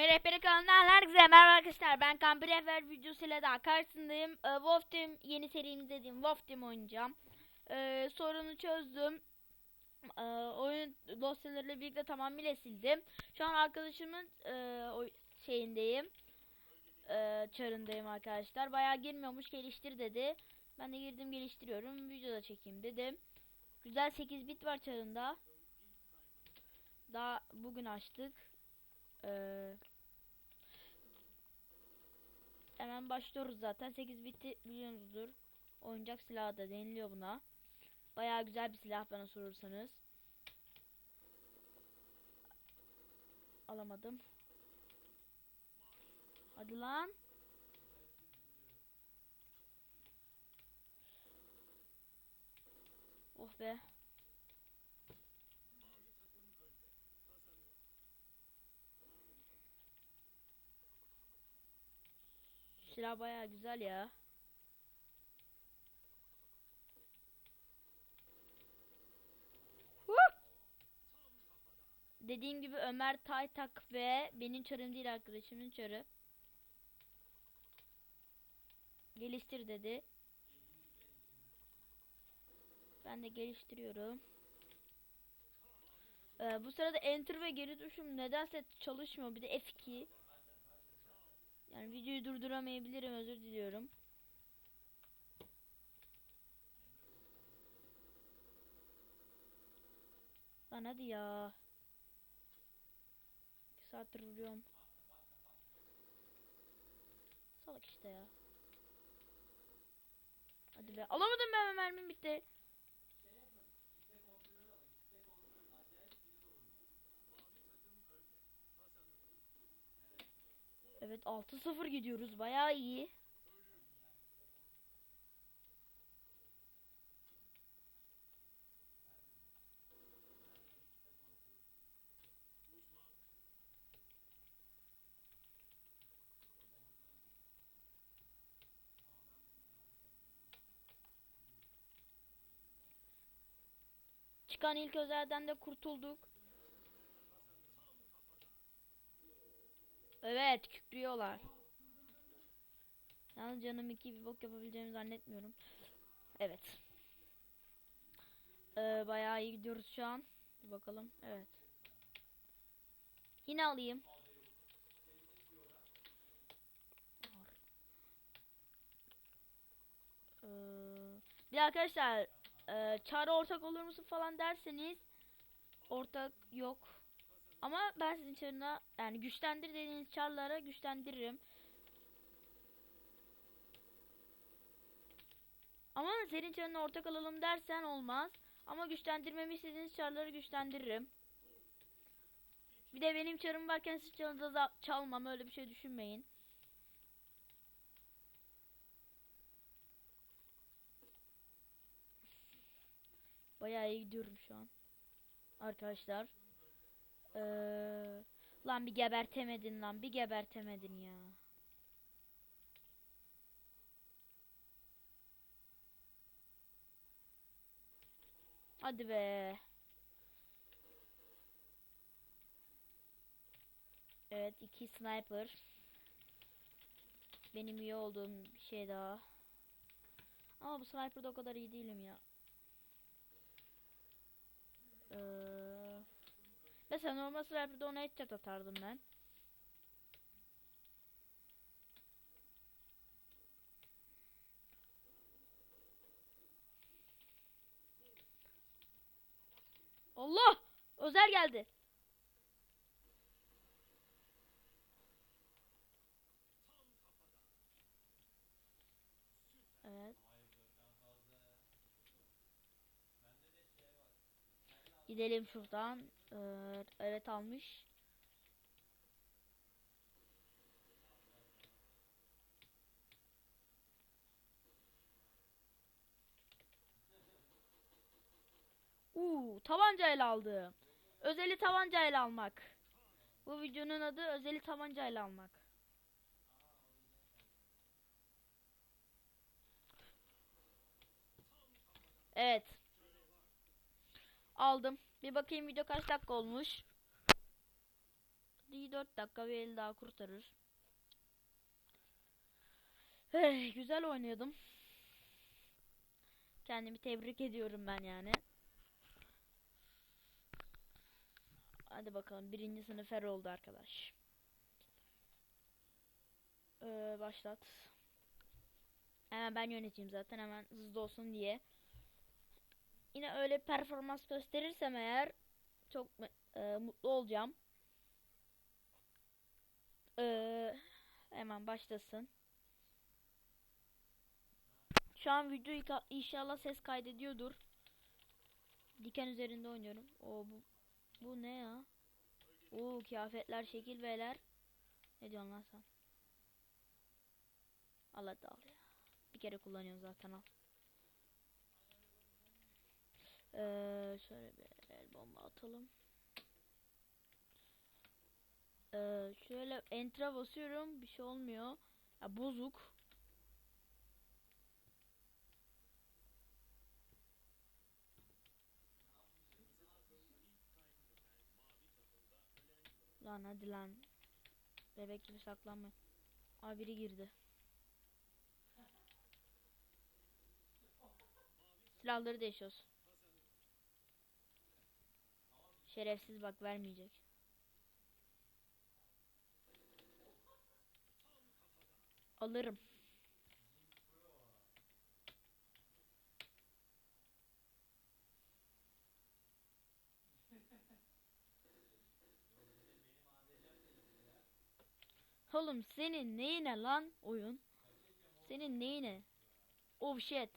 Oyun Rehberi kanalından herkese merhaba arkadaşlar. Ben Kampi Rehber videosuyla daha karşısındayım. Ee, Wolf Team yeni serimiz dediğim Wolf Team oynayacağım. Ee, sorunu çözdüm. Ee, oyun dosyalarıyla birlikte tamamıyla sildim. Şu an arkadaşımın e, şeyindeyim. Ee, çarındayım arkadaşlar. Bayağı girmiyormuş geliştir dedi. Ben de girdim geliştiriyorum. Videoda çekeyim dedim. Güzel 8 bit var çarında. Daha bugün açtık. Ee, hemen başlıyoruz zaten. 8 bitti biliyorsunuzdur. Oyuncak silahı da deniliyor buna. Bayağı güzel bir silah bana sorursanız. Alamadım. Hadi lan. Oh be. Silah bayağı güzel ya. Huh! Dediğim gibi Ömer Taytak ve benim çarım değil arkadaşımın çarı. Geliştir dedi. Ben de geliştiriyorum. Ee, bu sırada enter ve geri tuşum nedense çalışmıyor. Bir de F2. Yani videoyu durduramayabilirim özür diliyorum. Lan hadi ya. Bir saattir vuruyorum. Salak işte ya. Hadi be. Alamadım ben mermim bitti. Evet 6-0 gidiyoruz. Bayağı iyi. Çıkan ilk özelden de kurtulduk. Evet kükrüyorlar. Yalnız canım iki bir bok yapabileceğimi zannetmiyorum. Evet. Ee, bayağı iyi gidiyoruz şu an. Bir bakalım. Evet. Yine alayım. Ee, bir arkadaşlar e, çağrı ortak olur musun falan derseniz ortak yok. Ama ben sizin çarına yani güçlendir dediğiniz çarlara güçlendiririm. Ama senin çarına ortak alalım dersen olmaz. Ama güçlendirmemi istediğiniz çarları güçlendiririm. Bir de benim çarım varken siz çarınızda da çalmam öyle bir şey düşünmeyin. Bayağı iyi gidiyorum şu an. Arkadaşlar. Ee, lan bir gebertemedin lan bir gebertemedin ya. Hadi be. Evet iki sniper. Benim iyi olduğum bir şey daha. Ama bu sniper'da o kadar iyi değilim ya. Ee, mesela normal sniper'da ona headshot atardım ben. Allah! Özel geldi. Evet. Gidelim şuradan. Ee, evet almış. Uuu tabancayla aldım. Özeli tabancayla almak. Bu videonun adı özeli tabancayla almak. Evet. Aldım. Bir bakayım video kaç dakika olmuş. Bir 4 dakika bir el daha kurtarır. Hey, güzel oynuyordum. Kendimi tebrik ediyorum ben yani. Hadi bakalım birinci sınıf er oldu arkadaş. Ee, başlat. Hemen ben yöneteyim zaten hemen hızlı olsun diye. Yine öyle performans gösterirsem eğer çok e, mutlu olacağım. Ee, hemen başlasın. Şu an videoyu inşallah ses kaydediyordur. Diken üzerinde oynuyorum. O bu bu ne ya? Oo kıyafetler, şekil beyler. Ne diyorsun lan sen? Al hadi al ya. Bir kere kullanıyorum zaten al. Ee, şöyle bir el bomba atalım. Ee, şöyle enter'a basıyorum bir şey olmuyor. Ya bozuk. Lan hadi lan. Bebek gibi saklanma. Aa biri girdi. Silahları değişiyoruz. Şerefsiz bak vermeyecek. Alırım. Oğlum senin neyine lan oyun? Senin neyine? Oh shit.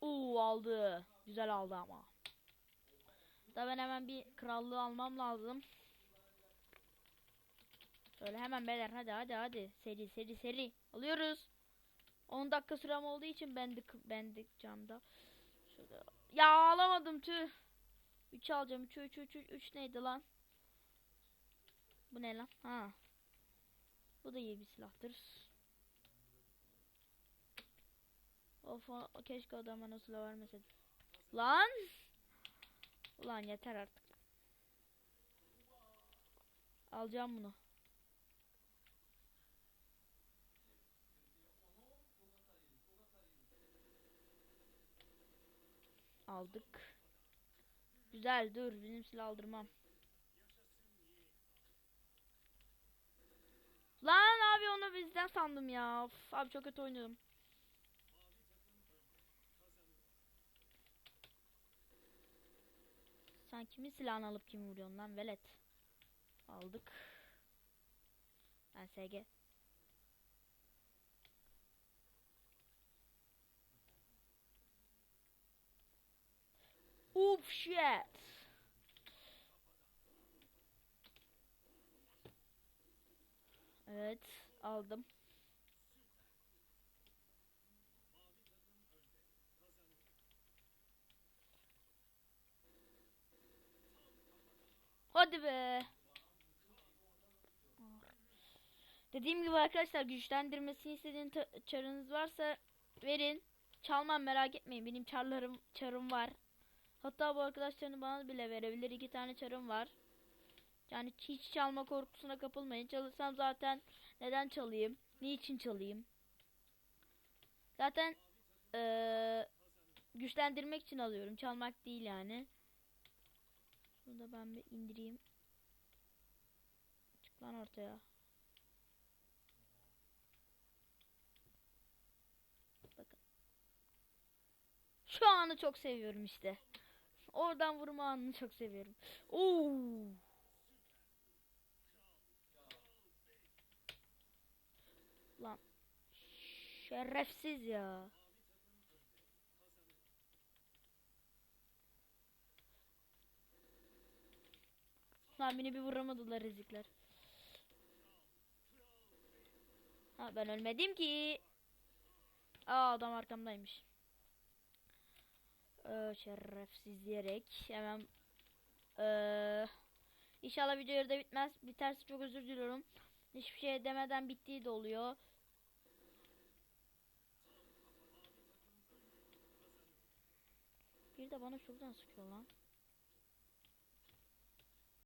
Oo aldı. Güzel aldı ama. Da ben hemen bir krallığı almam lazım. Şöyle hemen beyler hadi hadi hadi. Seri seri seri. Alıyoruz. 10 dakika sürem olduğu için bendik bendik camda. Şöyle. Ya alamadım tüh. 3 alacağım. 3 3 3 3 neydi lan? Bu ne lan? Ha. Bu da iyi bir silahtır. Of o- keşke adama nasıl vermeseydim. Lan! Ulan yeter artık. Alacağım bunu. Aldık. Güzel dur benim silah aldırmam. Lan abi onu bizden sandım ya. Of, abi çok kötü oynuyorum. Sen kimin silahını alıp kimi vuruyorsun lan velet? Aldık. Ben SG. Oof shit. Evet aldım. Hadi be. Dediğim gibi arkadaşlar güçlendirmesini istediğin ta- çarınız varsa verin. Çalmam merak etmeyin. Benim çarlarım çarım var. Hatta bu arkadaşlarını bana bile verebilir. iki tane çarım var. Yani hiç çalma korkusuna kapılmayın. Çalışsam zaten neden çalayım? Niçin çalayım? Zaten eee, güçlendirmek için alıyorum. Çalmak değil yani. Bunu da ben bir indireyim. Çık lan ortaya. Bakın. Şu anı çok seviyorum işte. Oradan vurma anını çok seviyorum. Oo. Lan. Şerefsiz ya. Lan beni bir vuramadılar ezikler. Ha ben ölmedim ki. Aa adam arkamdaymış. Ee, şerefsiz diyerek hemen ee, İnşallah video yarıda bitmez. Biterse çok özür diliyorum. Hiçbir şey demeden bittiği de oluyor. Bir de bana şuradan sıkıyor lan.